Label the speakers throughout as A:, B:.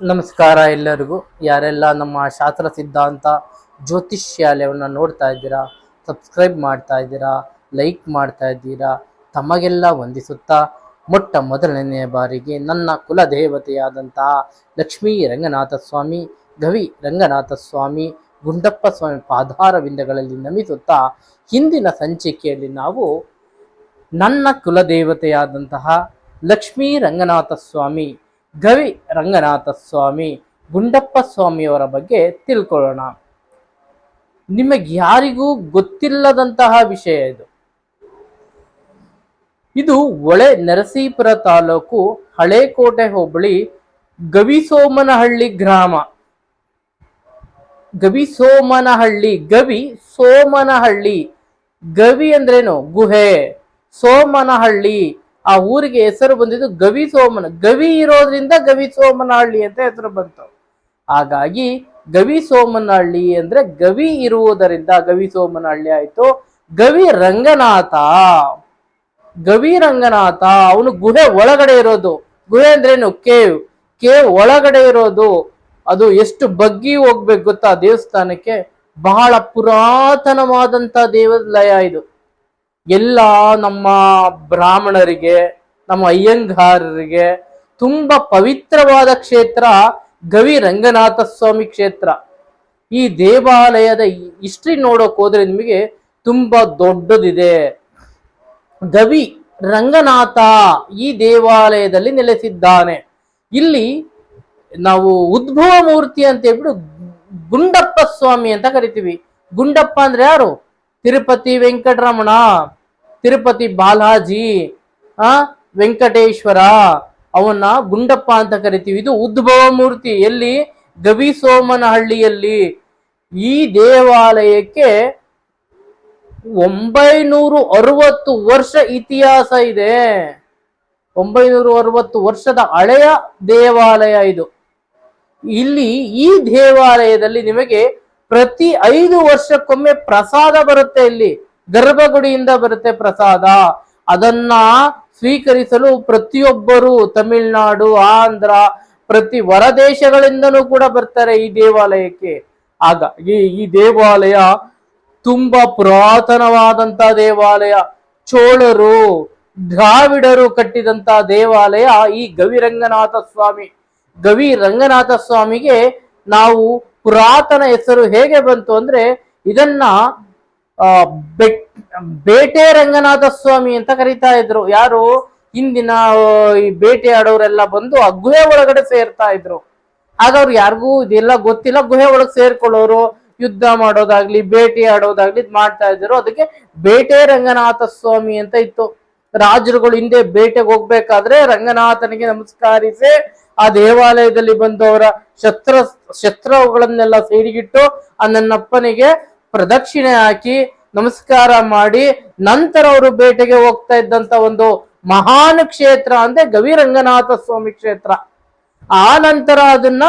A: ನಮಸ್ಕಾರ ಎಲ್ಲರಿಗೂ. ಯಾರೆಲ್ಲ ನಮ್ಮ ಶಾಸ್ತ್ರ ಸಿದ್ಧಾಂತ ಜ್ಯೋತಿಷ್ಯಾಲಯವನ್ನು ನೋಡ್ತಾ ಇದ್ದೀರಾ ಸಬ್ಸ್ಕ್ರೈಬ್ ಮಾಡ್ತಾ ಇದ್ದೀರಾ ಲೈಕ್ ಮಾಡ್ತಾ ಇದ್ದೀರಾ, ತಮಗೆಲ್ಲ ವಂದಿಸುತ್ತಾ ಮೊಟ್ಟ ಮೊದಲನೆಯ ಬಾರಿಗೆ ನನ್ನ ಕುಲ ದೇವತೆಯಾದಂತಹ ಲಕ್ಷ್ಮೀ ರಂಗನಾಥ ಸ್ವಾಮಿ, ಗವಿ ರಂಗನಾಥ ಸ್ವಾಮಿ, ಗುಂಡಪ್ಪ ಸ್ವಾಮಿ ಪಾದಾರವಿಂದಗಳಲ್ಲಿ ನಮಿಸುತ್ತಾ ಹಿಂದಿನ ಸಂಚಿಕೆಯಲ್ಲಿ ನಾವು ನನ್ನ ಕುಲದೇವತೆಯಾದಂತಹ ಲಕ್ಷ್ಮೀ ರಂಗನಾಥ ಸ್ವಾಮಿ ಗವಿ ರಂಗನಾಥ ಸ್ವಾಮಿ ಗುಂಡಪ್ಪ ಸ್ವಾಮಿಯವರ ಬಗ್ಗೆ ತಿಳ್ಕೊಳ್ಳೋಣ. ನಿಮಗೆ ಯಾರಿಗೂ ಗೊತ್ತಿಲ್ಲದಂತಹ ವಿಷಯ ಇದು. ಇದು ಒಳೆ ನರಸೀಪುರ ತಾಲೂಕು ಹಳೇಕೋಟೆ ಹೋಬಳಿ ಗವಿಸೋಮನಹಳ್ಳಿ ಗ್ರಾಮ. ಗವಿಸೋಮನಹಳ್ಳಿ ಗವಿ ಸೋಮನಹಳ್ಳಿ. ಗವಿ ಅಂದ್ರೇನು? ಗುಹೆ. ಸೋಮನಹಳ್ಳಿ. ಆ ಊರಿಗೆ ಹೆಸರು ಬಂದಿದ್ದು ಗವಿ ಸೋಮನ, ಗವಿ ಇರೋದ್ರಿಂದ ಗವಿ ಸೋಮನಹಳ್ಳಿ ಅಂತ ಹೆಸರು ಬಂತು. ಹಾಗಾಗಿ ಗವಿ ಸೋಮನಹಳ್ಳಿ ಅಂದ್ರೆ ಗವಿ ಇರುವುದರಿಂದ ಗವಿ ಸೋಮನಹಳ್ಳಿ ಆಯ್ತು. ಗವಿ ರಂಗನಾಥ ಗವಿ ರಂಗನಾಥ, ಅವನು ಗುಹೆ ಒಳಗಡೆ ಇರೋದು. ಗುಹೆ ಅಂದ್ರೇನು? ಕೇವ್. ಕೇವ್ ಒಳಗಡೆ ಇರೋದು. ಅದು ಎಷ್ಟು ಬಗ್ಗಿ ಹೋಗ್ಬೇಕು ಗೊತ್ತಾ ದೇವಸ್ಥಾನಕ್ಕೆ? ಬಹಳ ಪುರಾತನವಾದಂತ ದೇವಾಲಯ ಇದು. ಎಲ್ಲ ನಮ್ಮ ಬ್ರಾಹ್ಮಣರಿಗೆ, ನಮ್ಮ ಅಯ್ಯಂಗಾರರಿಗೆ ತುಂಬಾ ಪವಿತ್ರವಾದ ಕ್ಷೇತ್ರ ಗವಿ ರಂಗನಾಥ ಸ್ವಾಮಿ ಕ್ಷೇತ್ರ. ಈ ದೇವಾಲಯದ ಹಿಸ್ಟ್ರಿ ನೋಡೋಕೆ ಹೋದ್ರೆ ನಿಮಗೆ ತುಂಬಾ ದೊಡ್ಡದಿದೆ. ಗವಿ ರಂಗನಾಥ ಈ ದೇವಾಲಯದಲ್ಲಿ ನೆಲೆಸಿದ್ದಾನೆ. ಇಲ್ಲಿ ನಾವು ಉದ್ಭವ ಮೂರ್ತಿ ಅಂತ ಹೇಳ್ಬಿಟ್ಟು ಗುಂಡಪ್ಪ ಸ್ವಾಮಿ ಅಂತ ಕರಿತೀವಿ. ಗುಂಡಪ್ಪ ಅಂದ್ರೆ ಯಾರು? ತಿರುಪತಿ ವೆಂಕಟರಮಣ. ತಿರುಪತಿ ಬಾಲಾಜಿ, ಆ, ವೆಂಕಟೇಶ್ವರ, ಅವನ್ನ ಗುಂಡಪ್ಪ ಅಂತ ಕರಿತೀವಿ. ಇದು ಉದ್ಭವ ಮೂರ್ತಿ. ಎಲ್ಲಿ? ಗವಿ ಸೋಮನಹಳ್ಳಿಯಲ್ಲಿ. ಈ ದೇವಾಲಯಕ್ಕೆ ಒಂಬೈನೂರು ಅರವತ್ತು ವರ್ಷ ಇತಿಹಾಸ ಇದೆ. ಒಂಬೈನೂರು ಅರವತ್ತು ವರ್ಷದ ಹಳೆಯ ದೇವಾಲಯ ಇದು. ಇಲ್ಲಿ ಈ ದೇವಾಲಯದಲ್ಲಿ ನಿಮಗೆ ಪ್ರತಿ ಐದು ವರ್ಷಕ್ಕೊಮ್ಮೆ ಪ್ರಸಾದ ಬರುತ್ತೆ ಇಲ್ಲಿ. ಗರ್ಭಗುಡಿಯಿಂದ ಬರುತ್ತೆ ಪ್ರಸಾದ. ಅದನ್ನ ಸ್ವೀಕರಿಸಲು ಪ್ರತಿಯೊಬ್ಬರು ತಮಿಳುನಾಡು, ಆಂಧ್ರ, ಪ್ರತಿ ಹೊರದೇಶಗಳಿಂದಲೂ ಕೂಡ ಬರ್ತಾರೆ ಈ ದೇವಾಲಯಕ್ಕೆ. ಆಗ ಈ ದೇವಾಲಯ ತುಂಬಾ ಪುರಾತನವಾದಂತ ದೇವಾಲಯ. ಚೋಳರು, ದ್ರಾವಿಡರು ಕಟ್ಟಿದಂತ ದೇವಾಲಯ ಈ ಗವಿರಂಗನಾಥ ಸ್ವಾಮಿ. ಗವಿ ರಂಗನಾಥ ಸ್ವಾಮಿಗೆ ನಾವು ಪುರಾತನ ಹೆಸರು ಹೇಗೆ ಬಂತು ಅಂದ್ರೆ ಇದನ್ನ ಬೆಟ್ ರಂಗನಾಥ ಸ್ವಾಮಿ ಅಂತ ಕರೀತಾ ಇದ್ರು. ಯಾರು? ಹಿಂದಿನ ಈ ಬೇಟೆ ಆಡೋರೆಲ್ಲ ಬಂದು ಆ ಗುಹೆ ಒಳಗಡೆ ಸೇರ್ತಾ ಇದ್ರು. ಆಗ ಅವ್ರು ಯಾರಿಗೂ ಇದೆಲ್ಲ ಗೊತ್ತಿಲ್ಲ. ಗುಹೆ ಒಳಗೆ ಸೇರ್ಕೊಳ್ಳೋರು, ಯುದ್ಧ ಮಾಡೋದಾಗ್ಲಿ, ಬೇಟೆ ಆಡೋದಾಗ್ಲಿ ಮಾಡ್ತಾ ಇದ್ರು. ಅದಕ್ಕೆ ಬೇಟೆ ರಂಗನಾಥ ಸ್ವಾಮಿ ಅಂತ ಇತ್ತು. ರಾಜರುಗಳು ಹಿಂದೆ ಬೇಟೆಗೆ ಹೋಗ್ಬೇಕಾದ್ರೆ ರಂಗನಾಥನಿಗೆ ನಮಸ್ಕರಿಸಿ ಆ ದೇವಾಲಯದಲ್ಲಿ ಬಂದವರ ಶತ್ರ ಶಸ್ತ್ರ ಸೇರಿಗಿಟ್ಟು ಆ ನನ್ನಪ್ಪನಿಗೆ ಪ್ರದಕ್ಷಿಣೆ ಹಾಕಿ ನಮಸ್ಕಾರ ಮಾಡಿ ನಂತರ ಅವರು ಬೇಟೆಗೆ ಹೋಗ್ತಾ ಇದ್ದಂತ ಒಂದು ಮಹಾನ್ ಕ್ಷೇತ್ರ ಅಂದ್ರೆ ಗವಿರಂಗನಾಥ ಸ್ವಾಮಿ ಕ್ಷೇತ್ರ. ಆ ನಂತರ ಅದನ್ನ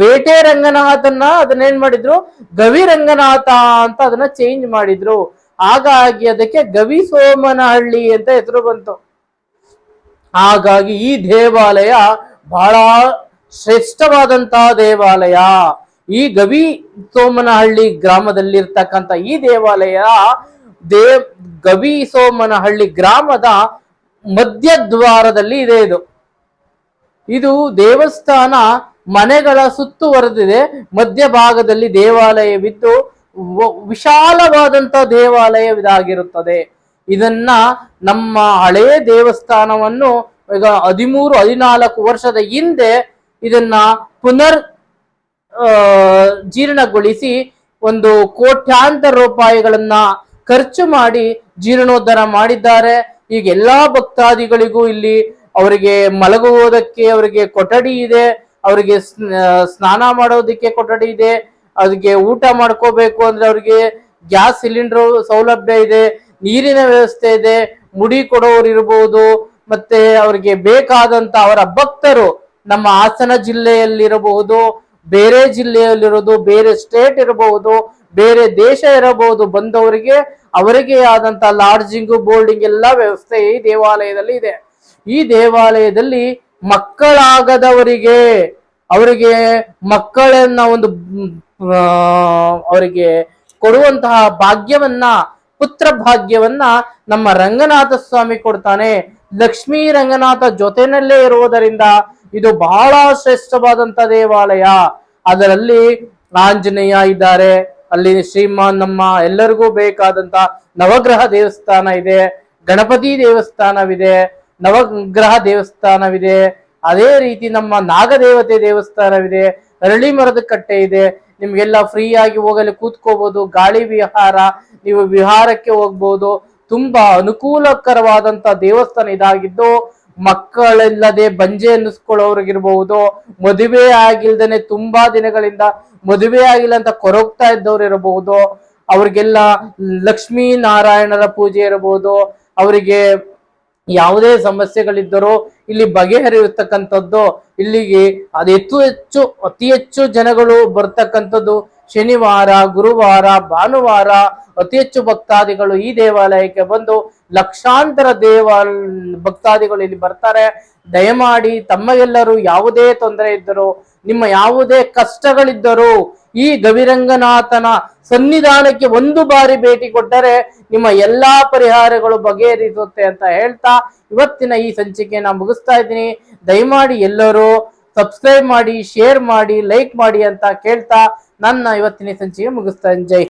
A: ಬೇಟೆ ರಂಗನಾಥನ್ನ ಅದನ್ನೇನ್ ಮಾಡಿದ್ರು? ಗವಿ ರಂಗನಾಥ ಅಂತ ಅದನ್ನ ಚೇಂಜ್ ಮಾಡಿದ್ರು. ಹಾಗಾಗಿ ಅದಕ್ಕೆ ಗವಿ ಸೋಮನಹಳ್ಳಿ ಅಂತ ಹೆಸರು ಬಂತು. ಹಾಗಾಗಿ ಈ ದೇವಾಲಯ ಬಹಳ ಶ್ರೇಷ್ಠವಾದಂತಹ ದೇವಾಲಯ. ಈ ಗವಿ ಸೋಮನಹಳ್ಳಿ ಗ್ರಾಮದಲ್ಲಿರ್ತಕ್ಕಂಥ ಈ ದೇವಾಲಯ ದೇ ಗವಿ ಸೋಮನಹಳ್ಳಿ ಗ್ರಾಮದ ಮಧ್ಯದ್ವಾರದಲ್ಲಿ ಇದೆ ಇದು. ಇದು ದೇವಸ್ಥಾನ ಮನೆಗಳ ಸುತ್ತುವರೆದಿದೆ ಮಧ್ಯಭಾಗದಲ್ಲಿ ದೇವಾಲಯವಿದ್ದು ವಿಶಾಲವಾದಂತ ದೇವಾಲಯವಿದಾಗಿರುತ್ತದೆ. ಇದನ್ನ ನಮ್ಮ ಹಳೆಯ ದೇವಸ್ಥಾನವನ್ನು ಈಗ ಹದಿಮೂರು, ಹದಿನಾಲ್ಕು ವರ್ಷದ ಹಿಂದೆ ಇದನ್ನ ಪುನರ್ ಜೀರ್ಣಗೊಳಿಸಿ ಒಂದು ಕೋಟ್ಯಾಂತರ ರೂಪಾಯಿಗಳನ್ನ ಖರ್ಚು ಮಾಡಿ ಜೀರ್ಣೋದ್ಧಾರ ಮಾಡಿದ್ದಾರೆ. ಈಗ ಎಲ್ಲಾ ಭಕ್ತಾದಿಗಳಿಗೂ ಇಲ್ಲಿ ಅವರಿಗೆ ಮಲಗುವುದಕ್ಕೆ ಅವರಿಗೆ ಕೊಠಡಿ ಇದೆ. ಅವರಿಗೆ ಸ್ನಾನ ಮಾಡೋದಕ್ಕೆ ಕೊಠಡಿ ಇದೆ. ಅದಕ್ಕೆ ಊಟ ಮಾಡ್ಕೋಬೇಕು ಅಂದ್ರೆ ಅವರಿಗೆ ಗ್ಯಾಸ್ ಸಿಲಿಂಡರ್ ಸೌಲಭ್ಯ ಇದೆ. ನೀರಿನ ವ್ಯವಸ್ಥೆ ಇದೆ. ಮುಡಿ ಕೊಡೋರು ಇರಬಹುದು ಮತ್ತೆ ಅವರಿಗೆ ಬೇಕಾದಂತ ಅವರ ಭಕ್ತರು ನಮ್ಮ ಹಾಸನ ಜಿಲ್ಲೆಯಲ್ಲಿರಬಹುದು. ಬೇರೆ ಜಿಲ್ಲೆಯಲ್ಲಿರೋದು ಬೇರೆ ಸ್ಟೇಟ್ ಇರಬಹುದು, ಬೇರೆ ದೇಶ ಇರಬಹುದು, ಬಂದವರಿಗೆ ಅವರಿಗೆ ಆದಂತ ಲಾಡ್ಜಿಂಗ್ ಬೋರ್ಡಿಂಗ್ ಎಲ್ಲ ವ್ಯವಸ್ಥೆ ಈ ದೇವಾಲಯದಲ್ಲಿ ಇದೆ. ಈ ದೇವಾಲಯದಲ್ಲಿ ಮಕ್ಕಳಾಗದವರಿಗೆ, ಅವರಿಗೆ ಮಕ್ಕಳನ್ನ ಒಂದು ಅವರಿಗೆ ಕೊಡುವಂತಹ ಭಾಗ್ಯವನ್ನ, ಪುತ್ರ ಭಾಗ್ಯವನ್ನ ನಮ್ಮ ರಂಗನಾಥ ಸ್ವಾಮಿ ಕೊಡ್ತಾನೆ. ಲಕ್ಷ್ಮೀ ರಂಗನಾಥ ಜೊತೆನಲ್ಲೇ ಇರುವುದರಿಂದ ಇದು ಬಹಳ ಶ್ರೇಷ್ಠವಾದಂತ ದೇವಾಲಯ. ಅದರಲ್ಲಿ ಆಂಜನೇಯ ಇದ್ದಾರೆ. ಅಲ್ಲಿ ಶ್ರೀಮಾನ್ ನಮ್ಮ ಎಲ್ಲರಿಗೂ ಬೇಕಾದಂತ ನವಗ್ರಹ ದೇವಸ್ಥಾನ ಇದೆ. ಗಣಪತಿ ದೇವಸ್ಥಾನವಿದೆ. ನವಗ್ರಹ ದೇವಸ್ಥಾನವಿದೆ. ಅದೇ ರೀತಿ ನಮ್ಮ ನಾಗದೇವತೆ ದೇವಸ್ಥಾನವಿದೆ. ಅರಳಿ ಮರದ ಕಟ್ಟೆ ಇದೆ. ನಿಮ್ಗೆಲ್ಲ ಫ್ರೀ ಆಗಿ ಹೋಗಲು ಕೂತ್ಕೋಬಹುದು ಗಾಳಿ ವಿಹಾರ, ನೀವು ವಿಹಾರಕ್ಕೆ ಹೋಗ್ಬೋದು. ತುಂಬಾ ಅನುಕೂಲಕರವಾದಂತ ದೇವಸ್ಥಾನ ಇದಾಗಿದ್ದು ಮಕ್ಕಳಿಲ್ಲದೆ ಬಂಜೆ ಅನ್ನಿಸ್ಕೊಳ್ಳೋರಿಗಿರ್ಬಹುದು ಮದುವೆ ಆಗಿಲ್ದೇನೆ ತುಂಬಾ ದಿನಗಳಿಂದ ಮದುವೆ ಆಗಿಲ್ಲ ಅಂತ ಕೊರಗ್ತಾ ಇದ್ದವ್ರು ಇರಬಹುದು ಅವ್ರಿಗೆಲ್ಲ ಲಕ್ಷ್ಮೀ ನಾರಾಯಣರ ಪೂಜೆ ಇರಬಹುದು ಅವರಿಗೆ ಯಾವುದೇ ಸಮಸ್ಯೆಗಳಿದ್ದರೂ ಇಲ್ಲಿ ಬಗೆಹರಿಯತಕ್ಕಂಥದ್ದು, ಇಲ್ಲಿಗೆ ಅದು ಹೆಚ್ಚು ಹೆಚ್ಚು, ಅತಿ ಹೆಚ್ಚು ಜನಗಳು ಬರ್ತಕ್ಕಂಥದ್ದು ಶನಿವಾರ, ಗುರುವಾರ, ಭಾನುವಾರ ಅತಿ ಹೆಚ್ಚು ಭಕ್ತಾದಿಗಳು ಈ ದೇವಾಲಯಕ್ಕೆ ಬಂದು ಲಕ್ಷಾಂತರ ದೇವಾ ಭಕ್ತಾದಿಗಳು ಇಲ್ಲಿ ಬರ್ತಾರೆ ದಯಮಾಡಿ ತಮ್ಮಗೆಲ್ಲರೂ ಯಾವುದೇ ತೊಂದರೆ ಇದ್ದರೂ, ನಿಮ್ಮ ಯಾವುದೇ ಕಷ್ಟಗಳಿದ್ದರೂ ಈ ಗವಿರಂಗನಾಥನ ಸನ್ನಿಧಾನಕ್ಕೆ ಒಂದು ಬಾರಿ ಭೇಟಿ ಕೊಟ್ಟರೆ ನಿಮ್ಮ ಎಲ್ಲಾ ಪರಿಹಾರಗಳು ಬಗೆಹರಿಸುತ್ತೆ ಅಂತ ಹೇಳ್ತಾ ಇವತ್ತಿನ ಈ ಸಂಚಿಕೆಯನ್ನು ಮುಗಿಸ್ತಾ ಇದ್ದೀನಿ ದಯಮಾಡಿ ಎಲ್ಲರೂ ಸಬ್ಸ್ಕ್ರೈಬ್ ಮಾಡಿ, ಶೇರ್ ಮಾಡಿ, ಲೈಕ್ ಮಾಡಿ ಅಂತ ಕೇಳ್ತಾ ನನ್ನ ಇವತ್ತಿನ ಸಂಚಿಕೆ ಮುಗಿಸ್ತಾ. ಜೈ